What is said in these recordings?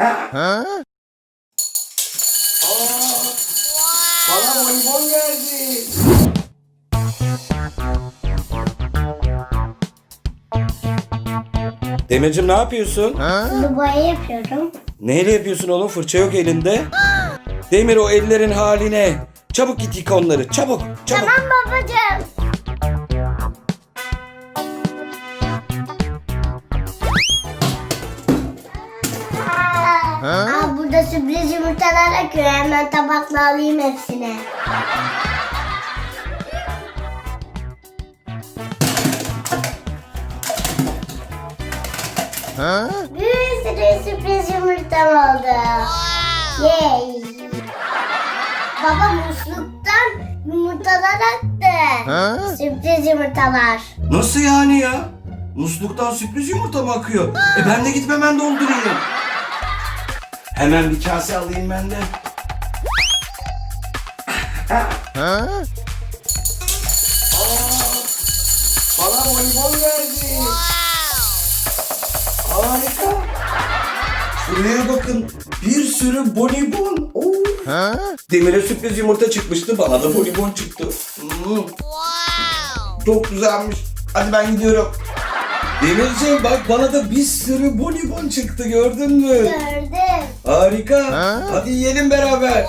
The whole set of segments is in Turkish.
Aa, bana bonbon geldi. Demircim ne yapıyorsun? Sulu boya yapıyorum. Neyle yapıyorsun oğlum? Fırça yok elinde. Demir o ellerin haline. Çabuk git yıka onları. Çabuk. Çabuk. Tamam babacığım. Sürpriz yumurtalar akıyor. Hemen tabakla alayım hepsini. Bir sürü sürpriz yumurtam oldu. Yay. Baba musluktan yumurtalar aktı. Sürpriz yumurtalar. Nasıl yani ya? Musluktan sürpriz yumurta mı akıyor? E ben de gidip hemen doldurayım. Hemen bir kase alayım ben de. Aa, bana bonbon geldi. Harika. Şuraya bakın. Bir sürü bonibon. Oo. Demir'e sürpriz yumurta çıkmıştı. Bana da bonibon çıktı. Hmm. Çok güzelmiş. Hadi ben gidiyorum. Demirciğim bak bana da bir sürü bonibon çıktı gördün mü? Gördüm. Harika. Hadi yiyelim beraber.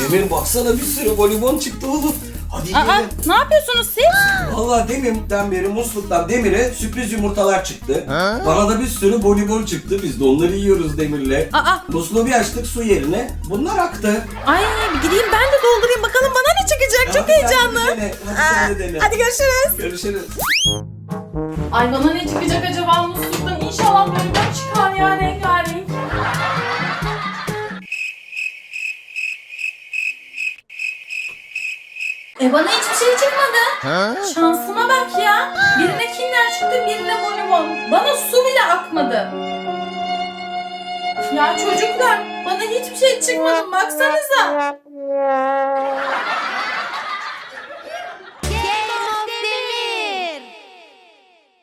Demir baksana bir sürü bonibon çıktı oğlum. Hadi Aa, yiyelim. ne yapıyorsunuz siz? Valla deminden beri musluktan Demir'e sürpriz yumurtalar çıktı. Bana da bir sürü bonibon çıktı. Biz de onları yiyoruz Demir'le. Aa, Musluğu bir açtık su yerine. Bunlar aktı. ay bir gideyim ben de doldurayım bakalım bana ne çıkacak. Çok Hadi sen de heyecanlı. dene, Hadi sen de dene. Hadi görüşürüz. Görüşürüz. Ay bana ne çıkacak acaba musluktan? İnşallah böyle bir çıkar E bana hiçbir şey çıkmadı. Ha? Şansıma bak ya. Birine kinder çıktı, birine bonibon. Bana su bile akmadı. Ya çocuklar, bana hiçbir şey çıkmadı. Baksanıza.